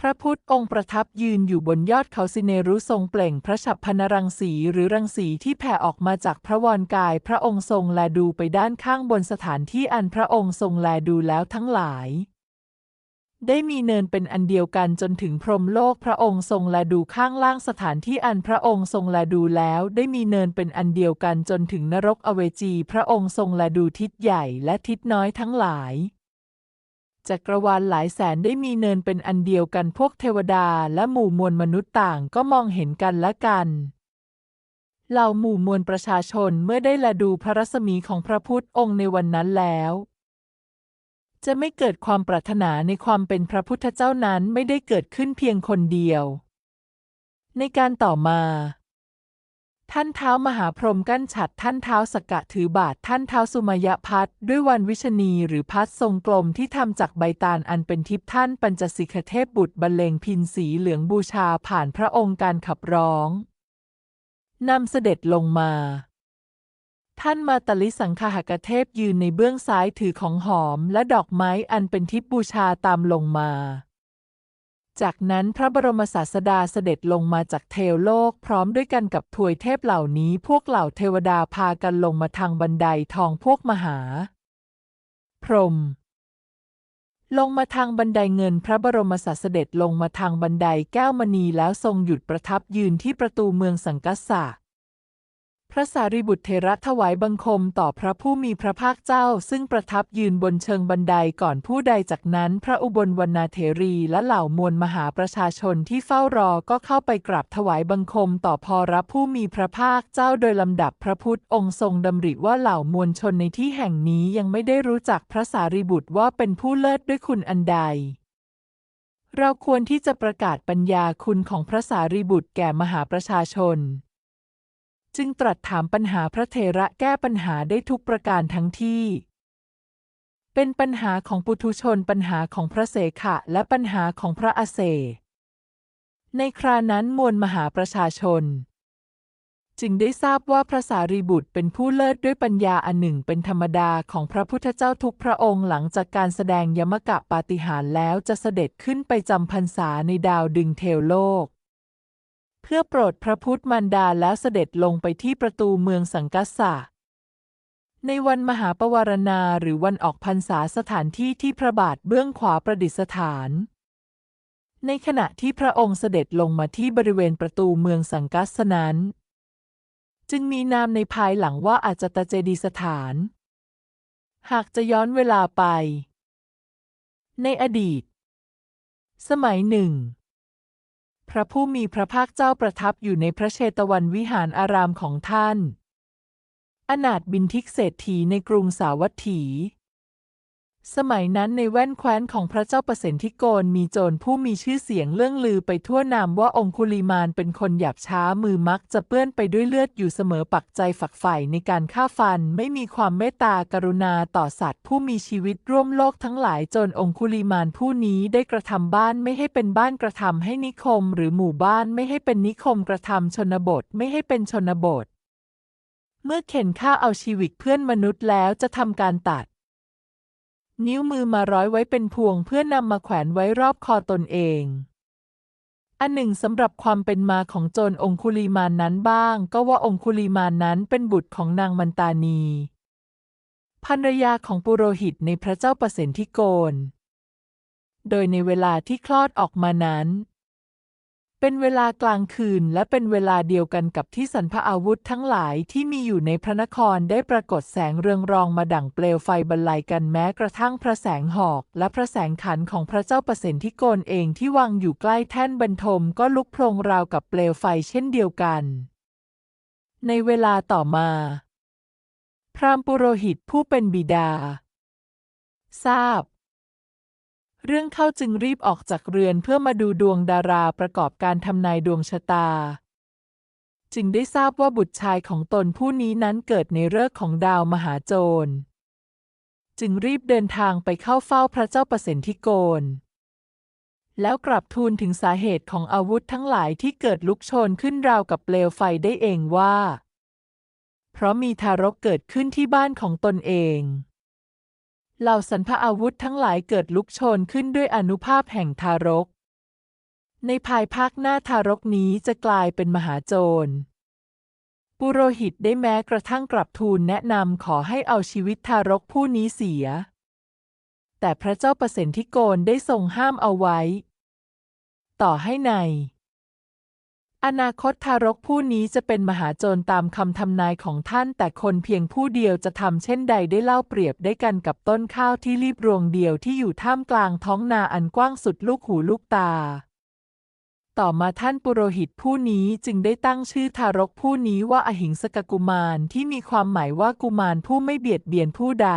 พระพุทธองค์ประทับยืนอยู่บนยอดเขาสิเนรุทรงเปล่งพระฉับพนรังสีหรือรังสีที่แผ่ออกมาจากพระวรกาย พระองค์ทรงแลดูไปด้านข้างบนสถานที่อันพระองค์ทรงแลดูแล้วทั้งหลาย ได้มีเนินเป็นอันเดียวกันจนถึงพรมโลกพระองค์ทรงแลดูข้างล่างสถานที่อันพระองค์ทรงแลดูแล้ว ได้มีเนินเป็นอันเดียวกันจนถึงนรกอเวจี พระองค์ทรงแลดูทิศใหญ่และทิศน้อยทั้งหลาย จักรวาลหลายแสนได้มีเนินเป็นอันเดียวกันพวกเทวดาและหมู่มวลมนุษย์ต่างก็มองเห็นกันและกันเหล่าหมู่มวลประชาชนเมื่อได้แลดูพระรัศมีของพระพุทธองค์ในวันนั้นแล้ว จะไม่เกิดความปรารถนาในความเป็นพระพุทธเจ้านั้นไม่ได้เกิดขึ้นเพียงคนเดียว ในการต่อมา ท่านเท้ามหาพรหมกั้นฉัดท่านเท้าสกกะถือบาทท่านเท้าสุมายพัดด้วยวันวิชนีหรือพัดทรงกลมที่ทำจากใบตาลอันเป็นทิพย์ท่านปัญจสิกขเทพบุตรบรรเลงพินสีเหลืองบูชาผ่านพระองค์การขับร้องนำเสด็จลงมา ท่านมาตลิสังคหกเทพยืนในเบื้องซ้ายถือของหอมและดอกไม้อันเป็นทิพย์บูชาตามลงมา จากนั้นพระบรมศาสดาเสด็จลงมาจากเทวโลกพร้อมด้วยกันกับถวยเทพเหล่านี้พวกเหล่าเทวดาพากันลงมาทางบันไดทองพวกมหา พรหมลงมาทางบันไดเงินพระบรมศาสเสด็จลงมาทางบันไดแก้วมณีแล้วทรงหยุดประทับยืนที่ประตูเมืองสังกัสสะ พระสารีบุตรเถระถวายบังคมต่อพระผู้มีพระภาคเจ้า ซึ่งประทับยืนบนเชิงบันไดก่อนผู้ใดจากนั้น พระอุบลวรรณาเถรีและเหล่ามวลมหาประชาชนที่เฝ้ารอก็เข้าไปกราบถวายบังคมต่อพอรับผู้มีพระภาคเจ้าโดยลำดับพระพุทธองค์ทรงดำริว่าเหล่ามวลชนในที่แห่งนี้ยังไม่ได้รู้จักพระสารีบุตรว่าเป็นผู้เลิศด้วยคุณอันใดเราควรที่จะประกาศปัญญาคุณของพระสารีบุตรแก่มหาประชาชน จึงตรัสถามปัญหาพระเถระแก้ปัญหาได้ทุกประการทั้งที่ เป็นปัญหาของปุถุชนปัญหาของพระเสขะและปัญหาของพระอาเสในครานั้นมวลมหาประชาชน จึงได้ทราบว่าพระสารีบุตรเป็นผู้เลิศด้วยปัญญาอันหนึ่งเป็นธรรมดาของพระพุทธเจ้าทุกพระองค์หลังจากการแสดงยมกะปาฏิหาริย์แล้วจะเสด็จขึ้นไปจำพรรษาในดาวดึงเทวโลก เพื่อโปรดพระพุทธมารดาแล้วเสด็จลงไปที่ประตูเมืองสังกัสสะในวันมหาปวารณาหรือวันออกพรรษาสถานที่ที่พระบาทเบื้องขวาประดิษฐาน ในขณะที่พระองค์เสด็จลงมาที่บริเวณประตูเมืองสังกัสสนั้น จึงมีนามในภายหลังว่าอาจตเจดีสถาน หากจะย้อนเวลาไป ในอดีต สมัยหนึ่ง ระผู้มีพระภาคเจ้าประทับอยู่ในพระเชตวันวิหารอารามของท่าน อนาถบินทิกเศรษฐีในกรุงสาวัตถี สมัยนั้นในแว่นแคว้นของพระเจ้าประสิทธิโกนมีโจรผู้มีชื่อเสียงเรื่องลือไปทั่วนามว่าองคุลิมานเป็นคนหยาบช้ามือมักจะเปื้อนไปด้วยเลือดอยู่เสมอปักใจฝักใฝ่ในการฆ่าฟัน ไม่มีความเมตตากรุณาต่อสัตว์ผู้มีชีวิตร่วมโลกทั้งหลายจนองคุลิมานผู้นี้ได้กระทำบ้านไม่ให้เป็นบ้านกระทำให้นิคม หรือหมู่บ้านไม่ให้เป็นนิคมกระทำชนบทไม่ให้เป็นชนบท เมื่อเข็นฆ่าเอาชีวิตเพื่อนมนุษย์แล้วจะทำการตัด นิ้วมือมาร้อยไว้เป็นพวงเพื่อนำมาแขวนไว้รอบคอตนเอง อันหนึ่งสำหรับความเป็นมาของโจรองคุลีมานนั้นบ้าง ก็ว่าองคุลีมานนั้นเป็นบุตรของนางมันตานีภรรยาของปุโรหิตในพระเจ้าประสิทธิโกน โดยในเวลาที่คลอดออกมานั้น เป็นเวลากลางคืนและเป็นเวลาเดียวกันกับที่สันพะอาวุธทั้งหลายที่มีอยู่ในพระนครได้ปรากฏแสงเรืองรองมาดั่งเปลวไฟบรรลัยกันแม้กระทั่งพระแสงหอก และพระแสงขันของพระเจ้าประสิทธิโกนเองที่วางอยู่ใกล้แท่นบรรทมก็ลุกโพลงราวกับเปลวไฟเช่นเดียวกัน ในเวลาต่อมา พราหมณ์ปุโรหิตผู้เป็นบิดา ทราบ เรื่องเข้าจึงรีบออกจากเรือนเพื่อมาดูดวงดาราประกอบการทำนายดวงชะตา จึงได้ทราบว่าบุตรชายของตนผู้นี้นั้นเกิดในฤกษ์ของดาวมหาโจร จึงรีบเดินทางไปเข้าเฝ้าพระเจ้าประสิทธิโกนแล้วกลับทูลถึงสาเหตุของอาวุธทั้งหลายที่เกิดลุกโชนขึ้นราวกับเปลวไฟได้เองว่า เพราะมีทารกเกิดขึ้นที่บ้านของตนเอง เหล่าสรรพอาวุธทั้งหลายเกิดลุกโชนขึ้นด้วยอนุภาพแห่งทารก ในภายภาคหน้าทารกนี้จะกลายเป็นมหาโจร ปุโรหิตได้แม้กระทั่งกลับทูลแนะนำขอให้เอาชีวิตทารกผู้นี้เสีย แต่พระเจ้าประสิทธิโกนได้ทรงห้ามเอาไว้ ต่อให้ใน อนาคตทารกผู้นี้จะเป็นมหาโจรตามคำทำนายของท่าน แต่คนเพียงผู้เดียวจะทำเช่นใดได้เล่าเปรียบได้กันกับต้นข้าวที่รีบรวงเดียวที่อยู่ท่ามกลางท้องนาอันกว้างสุดลูกหูลูกตา ต่อมาท่านปุโรหิตผู้นี้จึงได้ตั้งชื่อทารกผู้นี้ว่าอหิงสกกุมารที่มีความหมายว่ากุมารผู้ไม่เบียดเบียนผู้ใด